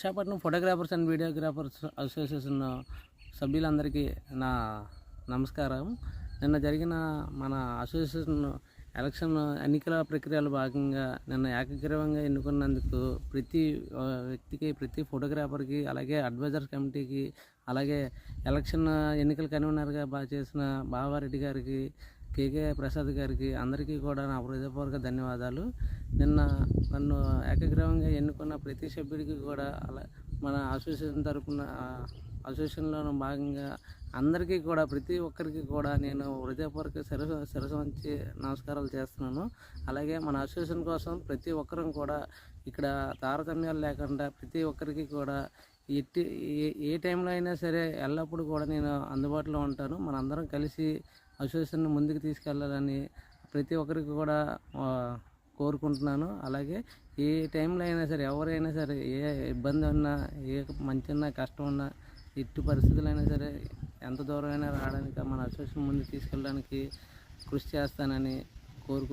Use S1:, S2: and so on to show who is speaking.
S1: Visakhapatnam photographers and videographers association సభ్యులందరికీ నా నమస్కారం. నిన్న జరిగిన మన అసోసియేషన్ ఎలక్షన్ ఎన్నికల ప్రక్రియలో భాగంగా నిన్న ఏకగ్రీవంగా ఎన్నుకున్నందుకు ప్రతి వ్యక్తికి ప్రతి ఫోటోగ్రాఫర్కి అలాగే అడ్వైజర్ కమిటీకి అలాగే ఎలక్షన్ ఎన్నికల కన్వీనర్గా బాగా చేసిన బావారెడ్డి గారికి కేకే ప్రసాద్ గారికి అందరికీ కూడా నా హృదయపూర్వక ధన్యవాదాలు. నిన్న నన్ను ఏకగ్రీవంగా ఎన్నుకున్న ప్రతి సభ్యుడికి కూడా అలా మన అసోసియేషన్ తరఫున అసోసియేషన్లోనూ అసోసియేషన్లో భాగంగా అందరికీ కూడా ప్రతి ఒక్కరికి కూడా నేను హృదయపూర్వక శిరస శిరస వంచి నమస్కారాలు చేస్తున్నాను. అలాగే మన అసోసియేషన్ కోసం ప్రతి ఒక్కరం కూడా ఇక్కడ తారతమ్యాలు లేకుండా ప్రతి ఒక్కరికి కూడా ఎట్టి ఏ ఏ టైంలో అయినా సరే ఎల్లప్పుడూ కూడా నేను అందుబాటులో ఉంటాను. మనందరం కలిసి అసోసియేషన్ను ముందుకు తీసుకెళ్ళాలని ప్రతి ఒక్కరికి కూడా కోరుకుంటున్నాను. అలాగే ఏ టైంలో అయినా సరే ఎవరైనా సరే ఏ ఇబ్బంది ఉన్నా ఏ మంచి ఉన్నా కష్టం ఉన్నా ఎట్టి పరిస్థితులైనా సరే ఎంత దూరమైనా రావడానికి మన అసోసియేషన్ ముందుకు తీసుకెళ్ళడానికి కృషి చేస్తానని కోరుకుంటున్నాను.